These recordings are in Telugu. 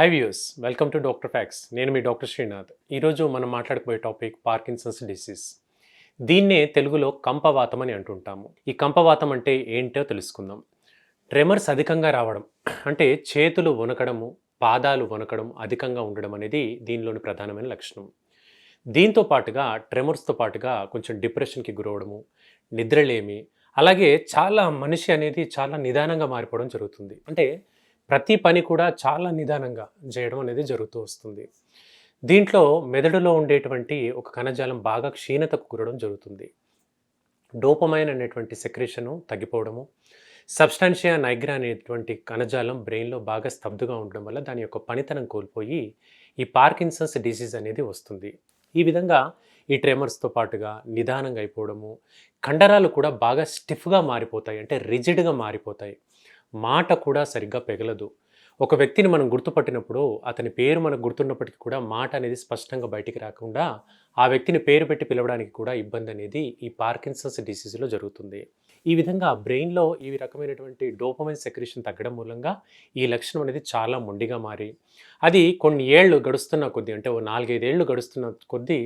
Hi views welcome to doctor facts నేను మీ డాక్టర్ శ్రీనాథ్ ఈరోజు మనం మాట్లాడుకోబోయే టాపిక్ పార్కిన్సన్స్ డిసీజ్ దీన్నే తెలుగులో కంపవాతం అని అంటుంటాము. ఈ కంపవాతం అంటే ఏంటో తెలుసుకుందాం. ట్రెమర్స్ అధికంగా రావడం అంటే చేతులు వనకడము పాదాలు వనకడం అధికంగా ఉండడం అనేది దీనిలోని ప్రధానమైన లక్షణం. దీంతో పాటుగా ట్రెమర్స్తో పాటుగా కొంచెం డిప్రెషన్కి గురవడము నిద్రలేమి అలాగే చాలా మనిషి అనేది చాలా నిదానంగా మారిపోవడం జరుగుతుంది. అంటే ప్రతి పని కూడా చాలా నిదానంగా చేయడం అనేది జరుగుతూ వస్తుంది. దీంట్లో మెదడులో ఉండేటువంటి ఒక కణజాలం బాగా క్షీణతకు గురడం జరుగుతుంది. డోపమైన్ అనేటువంటి సెక్రేషను తగ్గిపోవడము సబ్స్టాన్షియా నైగ్రా అనేటువంటి కణజాలం బ్రెయిన్లో బాగా స్తబ్దుగా ఉండడం వల్ల దాని యొక్క పనితనం కోల్పోయి ఈ పార్కిన్సన్స్ డిసీజ్ అనేది వస్తుంది. ఈ విధంగా ఈ ట్రెమర్స్తో పాటుగా నిదానంగా అయిపోవడము కండరాలు కూడా బాగా స్టిఫ్గా మారిపోతాయి అంటే రిజిడ్గా మారిపోతాయి. మాట కూడా సరిగ్గా పెగలదు. ఒక వ్యక్తిని మనం గుర్తుపట్టినప్పుడు అతని పేరు మనకు గుర్తున్నప్పటికీ కూడా మాట అనేది స్పష్టంగా బయటికి రాకుండా ఆ వ్యక్తిని పేరు పెట్టి పిలవడానికి కూడా ఇబ్బంది అనేది ఈ పార్కిన్సన్స్ డిసీజ్లో జరుగుతుంది. ఈ విధంగా బ్రెయిన్లో ఈ రకమైనటువంటి డోపమైన్ సెక్రేషన్ తగ్గడం మూలంగా ఈ లక్షణం అనేది చాలా మొండిగా మారి అది కొన్ని ఏళ్ళు గడుస్తున్న కొద్దీ అంటే ఓ నాలుగైదేళ్ళు గడుస్తున్న కొద్దీ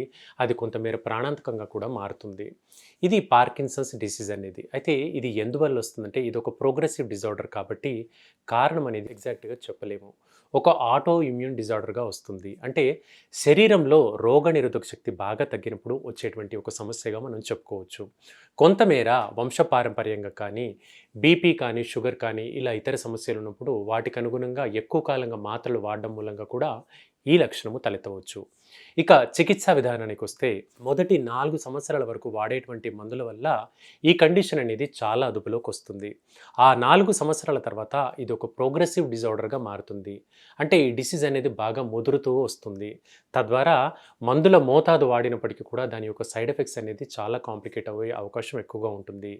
అది కొంతమేర ప్రాణాంతకంగా కూడా మారుతుంది. ఇది పార్కిన్సన్స్ డిసీజ్ అనేది. అయితే ఇది ఎందువల్ల వస్తుందంటే ఇది ఒక ప్రోగ్రెసివ్ డిజార్డర్ కాబట్టి కారణం అనేది ఎగ్జాక్ట్గా చెప్పలేము. ఒక ఆటో ఇమ్యూన్ డిజార్డర్గా వస్తుంది. అంటే శరీరంలో రోగ నిరోధక శక్తి బాగా తగ్గినప్పుడు వచ్చేటువంటి ఒక సమస్యగా మనం చెప్పుకోవచ్చు. కొంతమేర వంశపారంపర్యంగా కానీ బీపీ కానీ షుగర్ కానీ ఇలా ఇతర సమస్యలు ఉన్నప్పుడు వాటికి అనుగుణంగా ఎక్కువ కాలంగా మాత్రలు వాడడం మూలంగా కూడా ఈ లక్షణము తలెత్తవచ్చు. ఇక చికిత్సా విధానానికి వస్తే మొదటి నాలుగు సంవత్సరాల వరకు వాడేటువంటి మందుల వల్ల ఈ కండిషన్ అనేది చాలా అదుపులోకి వస్తుంది. ఆ నాలుగు సంవత్సరాల తర్వాత ఇది ఒక ప్రోగ్రెసివ్ డిజార్డర్గా మారుతుంది. అంటే ఈ డిసీజ్ అనేది బాగా ముదురుతూ వస్తుంది. తద్వారా మందుల మోతాదు వాడినప్పటికీ కూడా దాని యొక్క సైడ్ ఎఫెక్ట్స్ అనేది చాలా కాంప్లికేట్ అయ్యే అవకాశం ఎక్కువగా ఉంటుంది.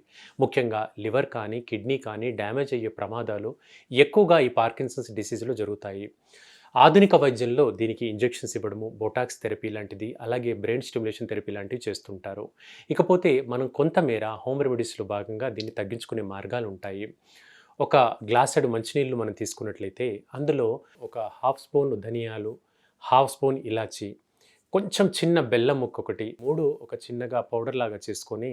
ముఖ్యంగా లివర్ కానీ కిడ్నీ కానీ డ్యామేజ్ అయ్యే ప్రమాదాలు ఎక్కువగా ఈ పార్కిన్సన్స్ డిసీజ్లో జరుగుతాయి. ఆధునిక వైద్యంలో దీనికి ఇంజెక్షన్స్ ఇవ్వడము బొటాక్స్ థెరపీ లాంటిది అలాగే బ్రెయిన్ స్టిమ్యులేషన్ థెరపీ లాంటివి చేస్తుంటారు. ఇకపోతే మనం కొంతమేర హోమ్ రెమెడీస్లో భాగంగా దీన్ని తగ్గించుకునే మార్గాలు ఉంటాయి. ఒక గ్లాసెడ్ మంచినీళ్ళు మనం తీసుకున్నట్లయితే అందులో ఒక హాఫ్ స్పూన్ ధనియాలు హాఫ్ స్పూన్ ఇలాచి కొంచెం చిన్న బెల్లం ముక్క ఒకటి మూడు ఒక చిన్నగా పౌడర్ లాగా చేసుకొని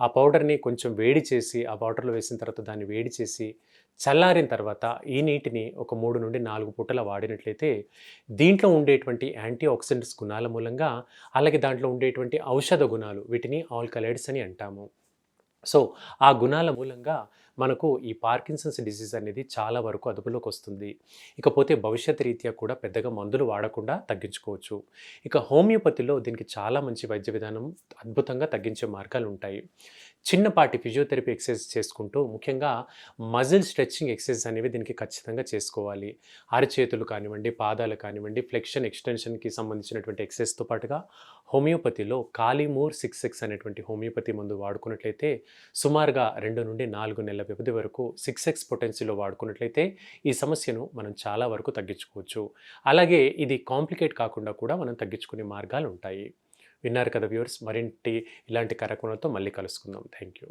ఆ పౌడర్ని కొంచెం వేడి చేసి ఆ పౌడర్లో వేసిన తర్వాత దాన్ని వేడి చేసి చల్లారిన తర్వాత ఈ నీటిని ఒక మూడు నుండి నాలుగు పూటల వాడినట్లయితే దీంట్లో ఉండేటువంటి యాంటీ ఆక్సిడెంట్స్ గుణాల మూలంగా అలాగే దాంట్లో ఉండేటువంటి ఔషధ గుణాలు వీటిని ఆల్కలైడ్స్ అని అంటాము. సో ఆ గుణాల మూలంగా మనకు ఈ పార్కిన్సన్స్ డిసీజ్ అనేది చాలా వరకు అదుపులోకి వస్తుంది. ఇకపోతే భవిష్యత్ రీత్యా కూడా పెద్దగా మందులు వాడకుండా తగ్గించుకోవచ్చు. ఇక హోమియోపతిలో దీనికి చాలా మంచి వైద్య విధానం అద్భుతంగా తగ్గించే మార్గాలు ఉంటాయి. చిన్నపాటి ఫిజియోథెరపీ ఎక్సర్సైజ్ చేసుకుంటూ ముఖ్యంగా మజిల్ స్ట్రెచ్చింగ్ ఎక్సర్సైజ్ అనేవి దీనికి ఖచ్చితంగా చేసుకోవాలి. అరచేతులు కానివ్వండి పాదాలు కానివ్వండి ఫ్లెక్షన్ ఎక్స్టెన్షన్కి సంబంధించినటువంటి ఎక్సర్సైజ్తో పాటుగా హోమియోపతిలో కాలిమూర్ సిక్స్ సిక్స్ అనేటువంటి హోమియోపతి మందు వాడుకున్నట్లయితే సుమారుగా రెండు నుండి నాలుగు నెలల వ్యవధి వరకు సిక్స్ ఎక్స్ పొటెన్సీలో వాడుకున్నట్లయితే ఈ సమస్యను మనం చాలా వరకు తగ్గించుకోవచ్చు. అలాగే ఇది కాంప్లికేట్ కాకుండా కూడా మనం తగ్గించుకునే మార్గాలు ఉంటాయి. విన్నారు కదా వ్యూవర్స్ మరింటి ఇలాంటి కార్యక్రమాలతో మళ్ళీ కలుసుకుందాం. Thank you